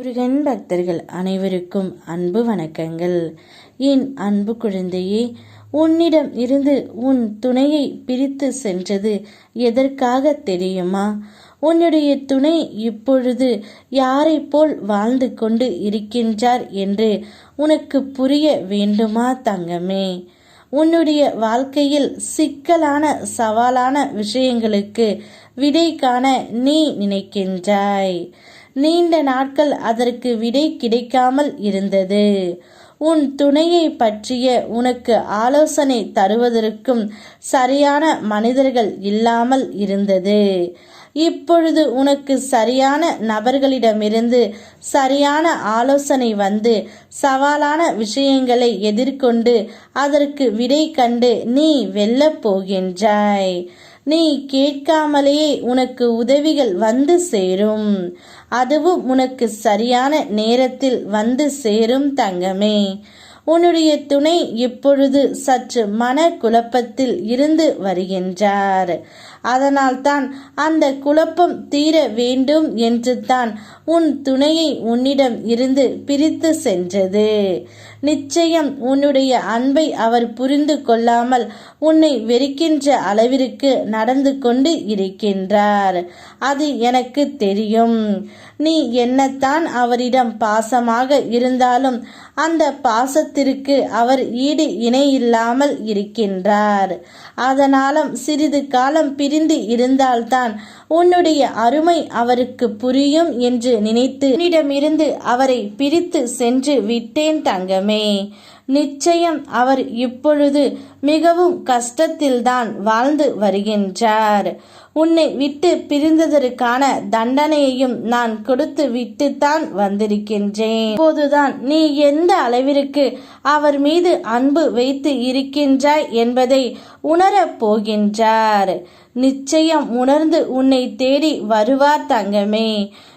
முருகன் பக்தர்கள் அனைவருக்கும் அன்பு வணக்கங்கள். என் அன்பு குழந்தையே உன்னிடம் இருந்து உன் துணையை பிரித்து சென்றது எதற்காக தெரியுமா? உன்னுடைய துணை இப்பொழுது யாரை போல் வாழ்ந்து கொண்டு இருக்கின்றார் என்று உனக்கு புரிய வேண்டுமா தங்கமே? உன்னுடைய வாழ்க்கையில் சிக்கலான சவாலான விஷயங்களுக்கு விடை காண நீ நினைக்கின்றாய். நீண்ட நாட்கள் அதற்கு விடை கிடைக்காமல் இருந்தது. உன் துணையை பற்றிய உனக்கு ஆலோசனை தருவதற்கும் சரியான மனிதர்கள் இல்லாமல் இருந்தது. இப்பொழுது உனக்கு சரியான நபர்களிடமிருந்து சரியான ஆலோசனை வந்து சவாலான விஷயங்களை எதிர்கொண்டு அதற்கு விடை கண்டு நீ வெல்லப் போகின்றாய். நீ கேட்காமலேயே உனக்கு உதவிகள் வந்து சேரும். அதுவும் உனக்கு சரியான நேரத்தில் வந்து சேரும் தங்கமே. உன்னுடைய துணை இப்பொழுது சற்று மன குழப்பத்தில் இருந்து வருகின்றார். அதனால்தான் அந்த குழப்பம் தீர வேண்டும் என்று தான் உன் துணையை உன்னிடம் இருந்து பிரித்து சென்றது. நிச்சயம் உன்னுடைய அன்பை அவர் புரிந்து கொள்ளாமல் உன்னை வெறுக்கின்ற அளவிற்கு நடந்து கொண்டு இருக்கின்றார். அது எனக்கு தெரியும். நீ என்னத்தான் அவரிடம் பாசமாக இருந்தாலும் அந்த பாசத்திற்கு அவர் ஈடு இணையில்லாமல் இருக்கின்றார். அதனாலும் சிறிது காலம் பிரிந்து இருந்தால்தான் உன்னுடைய அருமை அவருக்கு புரியும் என்று நினைத்து உன்னிடமிருந்து அவரை பிரித்து சென்று விட்டேன் தங்கமே. நிச்சயம் அவர் இப்பொழுது மிகவும் கஷ்டத்தில்தான் வாழ்ந்து வருகின்றார். உன்னை விட்டு பிரிந்ததற்கான தண்டனையையும் நான் கொடுத்து விட்டுத்தான் வந்திருக்கின்றேன். இப்போதுதான் நீ எந்த அளவிற்கு அவர் மீது அன்பு வைத்து இருக்கின்றாய் என்பதை உணரப் போகின்றார். நிச்சயம் உணர்ந்து உன்னை தேடி வருவார் தங்கமே.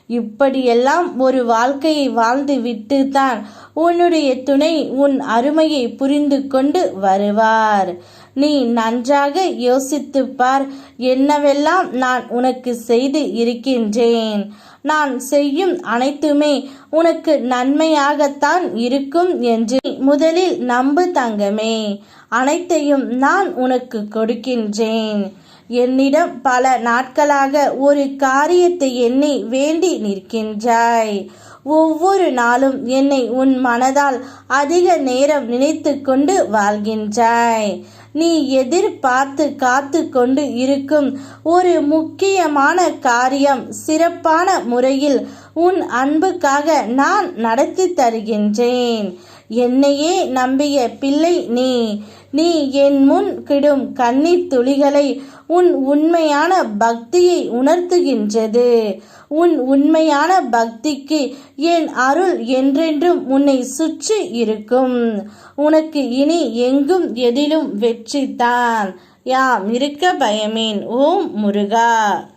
இப்படியெல்லாம் ஒரு வாழ்க்கையை வாழ்ந்து விட்டு தான் உன்னுடைய துணை உன் அருமையை புரிந்து கொண்டு வருவார். நீ நன்றாக யோசித்துப் பார் என்னவெல்லாம் நான் உனக்கு செய்து இருக்கின்றேன்? நான் செய்யும் அனைத்துமே உனக்கு நன்மையாகத்தான் இருக்கும் என்று முதலில் நம்பு தங்கமே. அனைத்தையும் நான் உனக்கு கொடுக்கின்றேன். என்னிடம் பல நாட்களாக ஒரு காரியத்தை எண்ணி வேண்டி நிற்கின்றாய். ஒவ்வொரு நாளும் என்னை உன் மனதால் அதிக நேரம் நினைத்து கொண்டு வாழ்கின்றாய். நீ எதிர்பார்த்து காத்து கொண்டு இருக்கும் ஒரு முக்கியமான காரியம் சிறப்பான முறையில் உன் அன்புக்காக நான் நடத்தி தருகின்றேன். என்னையே நம்பிய பிள்ளை நீ. நீ என் முன் கிடும் கண்ணீர் துளிகளை உன் உண்மையான பக்தியை உணர்த்துகின்றது. உன் உண்மையான பக்திக்கு என் அருள் என்றென்றும் உன்னை சுற்றி இருக்கும். உனக்கு இனி எங்கும் எதிலும் வெற்றிதான் யாம் இருக்க பயமேன்? ஓம் முருகா.